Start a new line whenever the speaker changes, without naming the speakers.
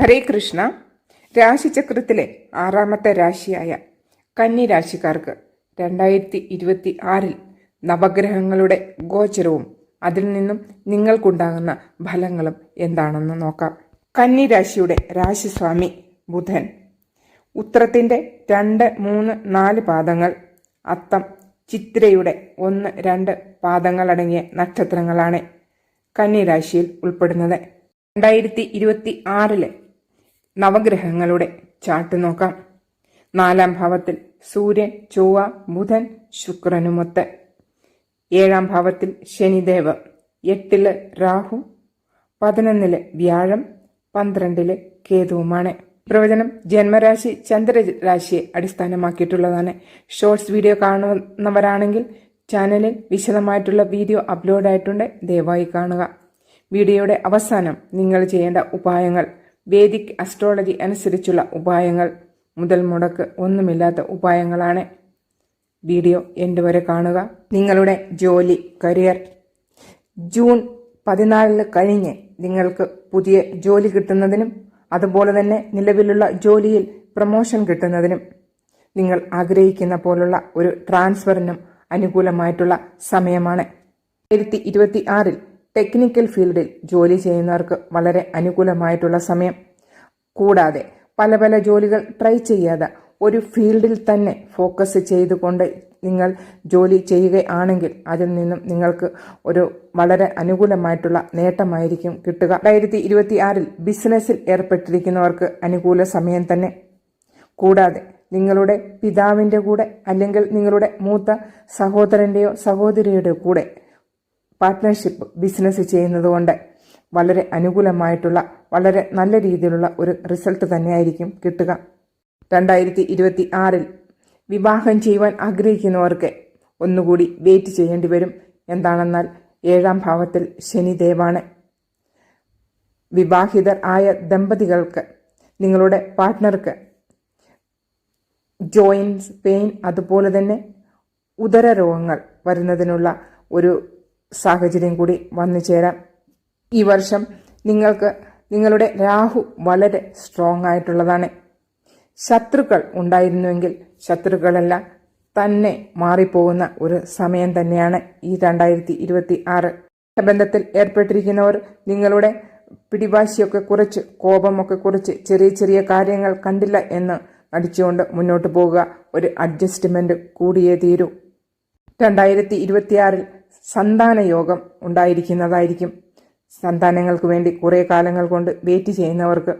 ഹരേ കൃഷ്ണ. രാശിചക്രത്തിലെ ആറാമത്തെ രാശിയായ കന്നി രാശിക്കാർക്ക് രണ്ടായിരത്തി ഇരുപത്തി ആറിൽ നവഗ്രഹങ്ങളുടെ ഗോചരവും അതിൽ നിന്നും നിങ്ങൾക്കുണ്ടാകുന്ന ഫലങ്ങളും എന്താണെന്ന് നോക്കാം. കന്നി രാശിയുടെ രാശിസ്വാമി ബുധൻ. ഉത്രത്തിന്റെ രണ്ട് മൂന്ന് നാല് പാദങ്ങൾ അത്തം ചിത്രയുടെ ഒന്ന് രണ്ട് പാദങ്ങളടങ്ങിയ നക്ഷത്രങ്ങളാണ് കന്നിരാശിയിൽ ഉൾപ്പെടുന്നത്. രണ്ടായിരത്തി ഇരുപത്തി ആറിലെ നവഗ്രഹങ്ങളുടെ ചാട്ട് നോക്കാം. നാലാം ഭാവത്തിൽ സൂര്യൻ ചൊവ്വ ബുധൻ ശുക്രനുമൊത്ത് ഏഴാം ഭാവത്തിൽ ശനിദേവ്. എട്ടിൽ രാഹു പതിനൊന്നിൽ വ്യാഴം പന്ത്രണ്ടിൽ കേതുവുമാണ്. പ്രവചനം ജന്മരാശി ചന്ദ്രരാശിയെ അടിസ്ഥാനമാക്കിയിട്ടുള്ളതാണ്. ഷോർട്സ് വീഡിയോ കാണുന്നവരാണെങ്കിൽ ചാനലിൽ വിശദമായിട്ടുള്ള വീഡിയോ അപ്ലോഡ് ആയിട്ടുണ്ട് ദയവായി കാണുക. വീഡിയോയുടെ അവസാനം നിങ്ങൾ ചെയ്യേണ്ട ഉപായങ്ങൾ. വേദിക് അസ്ട്രോളജി അനുസരിച്ചുള്ള ഉപായങ്ങൾ മുതൽ മുടക്ക് ഒന്നുമില്ലാത്ത ഉപായങ്ങളാണ്. വീഡിയോ എന്റെ വരെ കാണുക. നിങ്ങളുടെ ജോലി കരിയർ. ജൂൺ പതിനാലിന് കഴിഞ്ഞ് നിങ്ങൾക്ക് പുതിയ ജോലി കിട്ടുന്നതിനും അതുപോലെ തന്നെ നിലവിലുള്ള ജോലിയിൽ പ്രൊമോഷൻ കിട്ടുന്നതിനും നിങ്ങൾ ആഗ്രഹിക്കുന്ന പോലുള്ള ഒരു ട്രാൻസ്ഫറിനും അനുകൂലമായിട്ടുള്ള സമയമാണ്. രണ്ടായിരത്തി ഇരുപത്തി ആറിൽ ടെക്നിക്കൽ ഫീൽഡിൽ ജോലി ചെയ്യുന്നവർക്ക് വളരെ അനുകൂലമായിട്ടുള്ള സമയം. കൂടാതെ പല പല ജോലികൾ ട്രൈ ചെയ്യാതെ ഒരു ഫീൽഡിൽ തന്നെ ഫോക്കസ് ചെയ്തുകൊണ്ട് നിങ്ങൾ ജോലി ചെയ്യുകയാണെങ്കിൽ അതിൽ നിന്നും നിങ്ങൾക്ക് ഒരു വളരെ അനുകൂലമായിട്ടുള്ള നേട്ടമായിരിക്കും കിട്ടുക. രണ്ടായിരത്തി ഇരുപത്തി ആറിൽ ബിസിനസ്സിൽ ഏർപ്പെട്ടിരിക്കുന്നവർക്ക് അനുകൂല സമയം തന്നെ. കൂടാതെ നിങ്ങളുടെ പിതാവിന്റെ കൂടെ അല്ലെങ്കിൽ നിങ്ങളുടെ മൂത്ത സഹോദരന്റെയോ സഹോദരിയുടെയോ കൂടെ പാർട്ട്ണർഷിപ്പ് ബിസിനസ് ചെയ്യുന്നതുകൊണ്ട് വളരെ അനുകൂലമായിട്ടുള്ള വളരെ നല്ല രീതിയിലുള്ള ഒരു റിസൾട്ട് തന്നെയായിരിക്കും കിട്ടുക. രണ്ടായിരത്തി ഇരുപത്തി ആറിൽ വിവാഹം ചെയ്യുവാൻ ആഗ്രഹിക്കുന്നവർക്ക് ഒന്നുകൂടി വെയിറ്റ് ചെയ്യേണ്ടി വരും. എന്താണെന്നാൽ ഏഴാം ഭാവത്തിൽ ശനിദേവാണ് വിവാഹിതർ ആയ ദമ്പതികൾക്ക് നിങ്ങളുടെ പാർട്ട്ണർക്ക് ജോയിൻസ് പെയിൻ അതുപോലെ തന്നെ ഉദര രോഗങ്ങൾ വരുന്നതിനുള്ള ഒരു സാഹചര്യം കൂടി വന്നു ചേരാം. ഈ വർഷം നിങ്ങൾക്ക് നിങ്ങളുടെ രാഹു വളരെ സ്ട്രോങ് ആയിട്ടുള്ളതാണ്. ശത്രുക്കൾ ഉണ്ടായിരുന്നുവെങ്കിൽ ശത്രുക്കളെല്ലാം തന്നെ മാറിപ്പോകുന്ന ഒരു സമയം തന്നെയാണ് ഈ രണ്ടായിരത്തി ഇരുപത്തി ആറ് ബന്ധത്തിൽ ഏർപ്പെട്ടിരിക്കുന്നവർ നിങ്ങളുടെ പിടിവാശിയൊക്കെ കുറച്ച് കോപമൊക്കെ കുറച്ച് ചെറിയ ചെറിയ കാര്യങ്ങൾ കണ്ടില്ല എന്ന് നടിച്ചുകൊണ്ട് മുന്നോട്ട് പോവുക ഒരു അഡ്ജസ്റ്റ്മെന്റ് കൂടിയേ തീരൂ. രണ്ടായിരത്തി ഇരുപത്തിയാറിൽ സന്താന യോഗം ഉണ്ടായിരിക്കുന്നതായിരിക്കും. സന്താനങ്ങൾക്ക് വേണ്ടി കുറേ കാലങ്ങൾ കൊണ്ട് വെയിറ്റ് ചെയ്യുന്നവർക്ക്